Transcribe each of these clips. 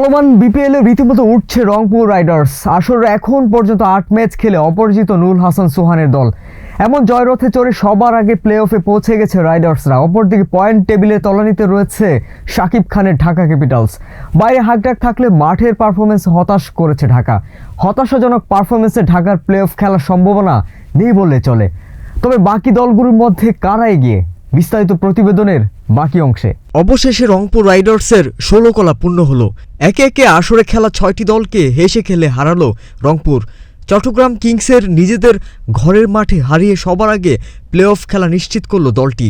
চলমান বিপিএল এ রীতিমতো উঠছে রংপুর রাইডার্স। আসর এখন পর্যন্ত আট ম্যাচ খেলে অপরাজিত নুল হাসান সোহানের দল। এমন জয়রথে চড়ে সবার আগে প্লে অফে পৌঁছে গেছে রাইডার্সরা। অপরদিকে পয়েন্ট টেবিলে তলানিতে রয়েছে শাকিব খানের ঢাকা ক্যাপিটালস। বাইরে হাকডাক থাকলে মাঠের পারফরমেন্স হতাশ করেছে ঢাকা। হতাশাজনক পারফরমেন্সে ঢাকার প্লে অফ খেলার সম্ভাবনা নেই বললে চলে। তবে বাকি দলগুলোর মধ্যে কারা এগিয়ে? বিস্তারিত প্রতিবেদনের বাকি অংশে। অবশেষে রংপুর রাইডার্সের ষোলো কলা পূর্ণ হলো। একে একে আসরে খেলা ছয়টি দলকে হেসে খেলে হারালো রংপুর। চট্টগ্রাম কিংসের নিজেদের ঘরের মাঠে হারিয়ে সবার আগে প্লে অফ খেলা নিশ্চিত করল দলটি।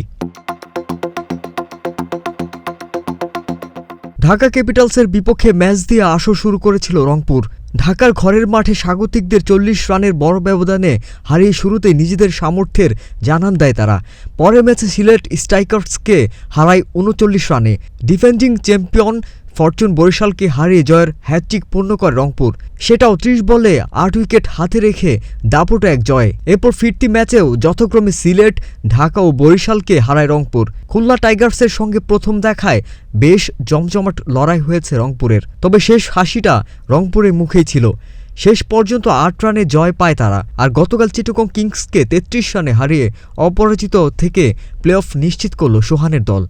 ঢাকা ক্যাপিটালসের বিপক্ষে ম্যাচ দিয়ে আসর শুরু করেছিল রংপুর। ঢাকার ঘরের মাঠে স্বাগতিকদের চল্লিশ রানের বড় ব্যবধানে হারিয়ে শুরুতে নিজেদের সামর্থ্যের জানান দেয় তারা। পরে ম্যাচে সিলেট স্ট্রাইকার্সকে হারায় উনচল্লিশ রানে। ডিফেন্ডিং চ্যাম্পিয়ন ফরচুন বরিশালকে হারিয়ে জয়ের হ্যাটট্রিক পূর্ণ করে রংপুর। সেটাও ত্রিশ বলে আট উইকেট হাতে রেখে দাপুটে এক জয়। এরপর ফিরতি ম্যাচেও যথাক্রমে সিলেট, ঢাকা ও বরিশালকে হারায় রংপুর। খুলনা টাইগার্সের সঙ্গে প্রথম দেখায় বেশ জমজমাট লড়াই হয়েছে রংপুরের। তবে শেষ হাসিটা রংপুরের মুখেই ছিল। শেষ পর্যন্ত আট রানে জয় পায় তারা। আর গতকাল চিটকং কিংসকে তেত্রিশ রানে হারিয়ে অপরাজিত থেকে প্লে অফ নিশ্চিত করল সোহানের দল।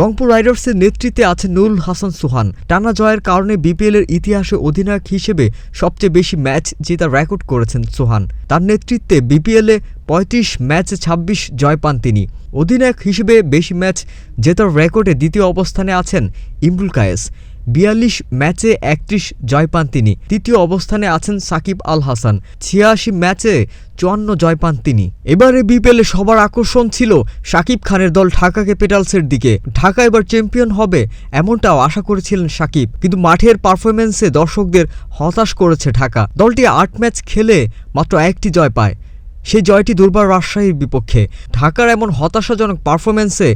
রংপুর রাইডার্সের নেতৃত্বে আছে নুরুল হাসান সুহান। টানা জয়ের কারণে বিপিএলের ইতিহাসে অধিনায়ক হিসেবে সবচেয়ে বেশি ম্যাচ জেতার রেকর্ড করেছেন সুহান। তার নেতৃত্বে বিপিএলে পঁয়ত্রিশ ম্যাচে ২৬ জয় পান তিনি। অধিনায়ক হিসেবে বেশি ম্যাচ জেতার রেকর্ডে দ্বিতীয় অবস্থানে আছেন ইমরুল কায়েস। বিয়াল্লিশ ম্যাচে একত্রিশ জয় পান তিনি। তৃতীয় অবস্থানে আছেন সাকিব আল হাসান। ছিয়াশি ম্যাচে চুয়ান্ন জয় পান তিনি। এবারে বিপিএলে সবার আকর্ষণ ছিল সাকিব খানের দল ঢাকা ক্যাপিটালসের দিকে। ঢাকা এবার চ্যাম্পিয়ন হবে এমনটাও আশা করেছিলেন সাকিব। কিন্তু মাঠের পারফরমেন্সে দর্শকদের হতাশ করেছে ঢাকা। দলটি আট ম্যাচ খেলে মাত্র একটি জয় পায়। সেই জয়টি দুর্বার রাজশাহীর বিপক্ষে। ঢাকার এমন হতাশাজনক পারফরমেন্সে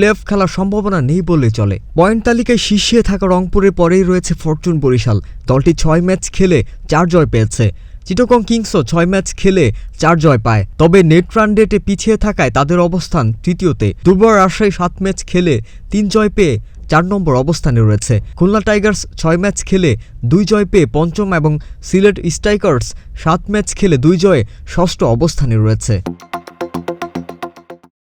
প্লে অফ খেলার সম্ভাবনা নেই বলে চলে। পয়েন্ট তালিকায় শীর্ষে থাকা রংপুরের পরেই রয়েছে ফরচুন বরিশাল। দলটি ছয় ম্যাচ খেলে চার জয় পেয়েছে। চিটকং কিংসও ছয় ম্যাচ খেলে চার জয় পায়। তবে নেট রান রেটে পিছিয়ে থাকায় তাদের অবস্থান তৃতীয়তে। দুর্বল রাজশাহী সাত ম্যাচ খেলে তিন জয় পেয়ে চার নম্বর অবস্থানে রয়েছে। খুলনা টাইগার্স ছয় ম্যাচ খেলে দুই জয় পেয়ে পঞ্চম এবং সিলেট স্ট্রাইকার্স সাত ম্যাচ খেলে দুই জয়ে ষষ্ঠ অবস্থানে রয়েছে।